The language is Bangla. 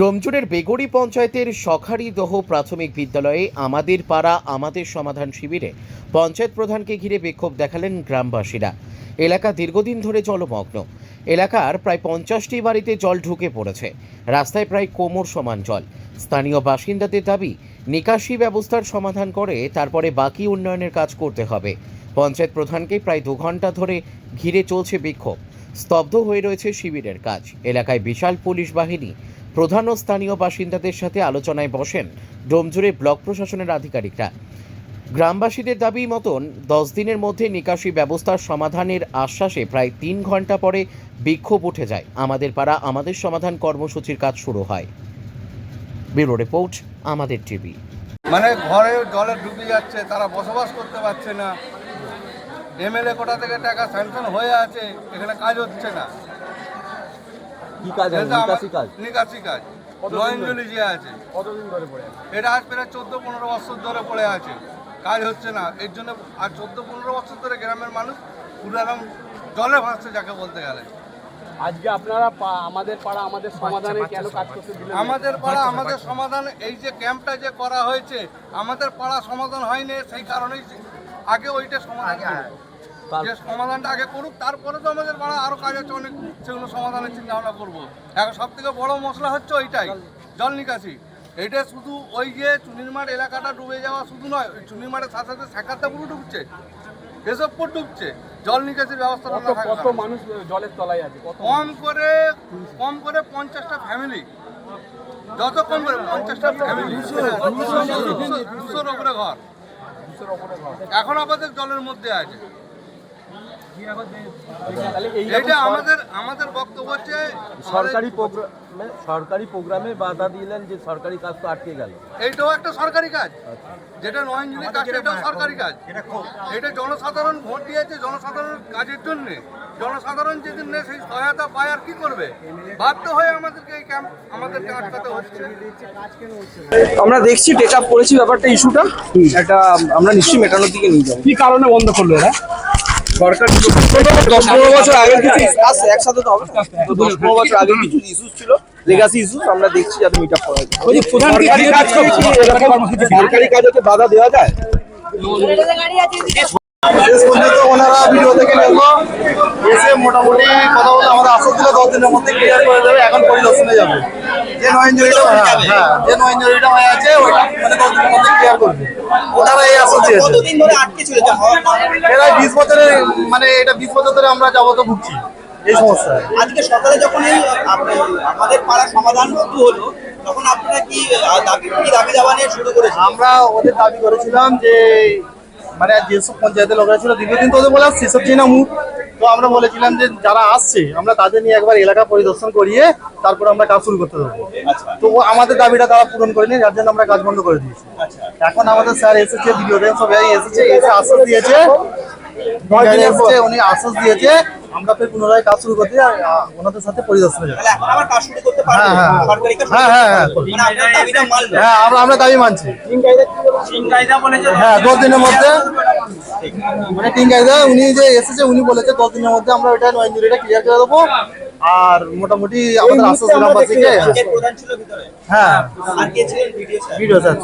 ডোমজুরের বেগড়ি পঞ্চায়েতের সখারিদহ প্রাথমিক বিদ্যালয়ে আমাদের পাড়া, আমাদের সমাধান শিবিরে পঞ্চায়েত প্রধানকে ঘিরে বিক্ষোভ দেখালেন গ্রামবাসীরা। এলাকা দীর্ঘদিন ধরে জলমগ্ন। এলাকার প্রায় পঞ্চাশটি বাড়িতে জল ঢুকে পড়েছে। রাস্তায় প্রায় কোমর সমান জল। স্থানীয় বাসিন্দাদের দাবি, নিকাশি ব্যবস্থার সমাধান করে তারপরে বাকি উন্নয়নের কাজ করতে হবে। পঞ্চায়েত প্রধানকে প্রায় দু ঘণ্টা ধরে ঘিরে চলছে বিক্ষোভ। স্তব্ধ হয়ে রয়েছে শিবিরের কাজ। এলাকায় বিশাল পুলিশ বাহিনী প্রধান ও স্থানীয় বাসিন্দাদের সাথে আলোচনায় বসেন ডোমজুড়ে ব্লক প্রশাসনের আধিকারিকরা। গ্রামবাসীদের দাবি মতন দশ দিনের মধ্যে নিকাশি ব্যবস্থার সমাধানের আশ্বাসে প্রায় তিন ঘণ্টা পরে বিক্ষোভ উঠে যায়। আমাদের পাড়া, আমাদের সমাধান কর্মসূচির কাজ শুরু হয়। ব্যুরো রিপোর্ট, আমাদের টিভি। মানে ঘরে জলে ডুবে যাচ্ছে, তারা বসবাস করতে পারছে না। এমএলএ কোটা থেকে টাকা স্যাংশন হয়ে আছে, এখানে কাজ হচ্ছে না। কি কাজ আছে? এটা নিকাশি কাজ? নিকাশি কাজ। নয়নজলি যে আছে। কতদিন ধরে পড়ে আছে? এটা আজ প্রায় চোদ্দ পনেরো বছর ধরে পড়ে আছে। কাজ হচ্ছে না। এর জন্য আর চোদ্দ পনেরো বছর ধরে গ্রামের মানুষ পুরো একদম জলে ভাসছে যাকে বলতে গেলে। আজকে আপনারা আমাদের পাড়া আমাদের সমাধানে কেন কাজ করতে দিলেন আমাদের পাড়া আমাদের সমাধান এই যে ক্যাম্পটা যে করা হয়েছে আমাদের পাড়া সমাধান হয়নি সেই কারণেই আগে ওইটা সমাধান। কার- যে সমাধানটা আগে করুক তারপরে তো আমাদের পাড়া আরও কাজ আছে অনেক সেগুলো সমাধানের চিন্তা ভাবনা করব। এখন সব থেকে বড় মশলা হচ্ছে ওইটাই জল নিকাশি। এইটা শুধু ওই যে চুনিরমাঠ এলাকাটা ডুবে যাওয়া শুধু নয় ওই চুনিরমাঠের সাথে সাথে শাখাটা পুরো ডুবছে কেশবপুর ডুবছে জল নিকাশির ব্যবস্থা কত। মানুষ জলের তলায় আছে? কম করে কম করে পঞ্চাশটা ফ্যামিলি যত কম করে পঞ্চাশটা ফ্যামিলি দুশোর ওপরে ঘর। এখন আমাদের জলের মধ্যে আছে। এটা আমাদের আমাদের বক্তব্য হচ্ছে সরকারি প্রোগ্রামে সরকারি প্রোগ্রামে বাধা দিলেন যে সরকারি কাজ তো আটকে গেল। এইটাও একটা সরকারি কাজ। যেটা নয়নজুলি কাজ এটাও সরকারি কাজ। এটা জনসাধারণ ভোট দিয়েছে জনসাধারণ কাজের জন্য। জনসাধারণ যেদিন নেই সেই সহায়তা পায় আর কি করবে? বাধ্য হয়ে আমাদেরকে এই ক্যাম্প আমাদেরকে আটকাতে হচ্ছে। আমরা দেখছি টেক আপ করেছি ব্যাপারটা ইস্যুটা এটা আমরা নিশ্চয়ই মেটানোর দিকে নিয়ে যাব। কি কারণে বন্ধ করল এরা? সরকার দশ পনেরো বছর আগের কিছু আছে একসাথে তো হবে। তো দশ পনেরো বছর আগের কিছু ইস্যুস ছিল লেগাসি ইস্যুস আমরা দেখছি যাতে মিট আপ করা যায়। সরকারি কাজ সরকারি কাজে কি বাধা দেওয়া যায়? ওনারা ভিডিও থেকে নেব। এসে মোটামুটি কথা বলে আমাদের আশ্বাস দিলে দশ দিনের মধ্যে ক্লিয়ার করে দেবে এখন পরিদর্শনে যাবে। যে নয় ইঞ্জুরিটা হ্যাঁ হ্যাঁ যে নয় ইঞ্জুরিটা হয়ে আছে ওইটা মানে দশ দিনের মধ্যে ক্লিয়ার করবে ওনারা এই ছিল? এরা বিশ বছরের মানে এটা বিশ বছর ধরে আমরা যাবত ভুগছি এই সমস্যায়। আজকে সকালে যখন এই আমাদের পাড়া সমাধান শুরু হলো তখন আপনারা কি দাবি কি দাবি দাবা নিয়ে শুরু করেছেন আমরা ওদের দাবি করেছিলাম যে মানে যেসব পঞ্চায়েতের লোকেরা ছিল দীর্ঘদিন তো ওদের বলে সেসব সব চেনা মুখ। তো আমরা বলেছিলাম যে যারা আসছে আমরা তাদের নিয়ে একবার এলাকা পরিদর্শন করিয়ে তারপর আমরা কাজ শুরু করতে দেবো। তো ও আমাদের দাবিটা তারা পূরণ করেনি যার জন্য আমরা কাজ বন্ধ করে দিয়েছি। এখন আমাদের স্যার এসেছে ভিডিও সবাই এসেছে এসে আশ্বাস দিয়েছে। উনি আশ্বাস দিয়েছে আমরা ফের পুনরায় কাজ শুরু করতে আর, ওনাদের সাথে পরিদর্শনে যাব আবার কাজ শুরু করতে পারবে হ্যাঁ, হ্যাঁ। সরকারি হ্যাঁ, হ্যাঁ, হ্যাঁ। মানে হ্যাঁ আমরা আমরা দাবি মানছি। হ্যাঁ দশ দিনের মধ্যে। মানে টিং কায়দা উনি যে এসেছে উনি বলেছে দশ দিনের মধ্যে আমরা ওইটা নয় ইঞ্জুরিটা ক্লিয়ার করে দেবো। আর মোটামুটি আমাদের আশ্বাস গ্রামবাসীকে কে প্রধান ছিল ভিতরে। হ্যাঁ। আর কে ছিলেন ভিডিও স্যার?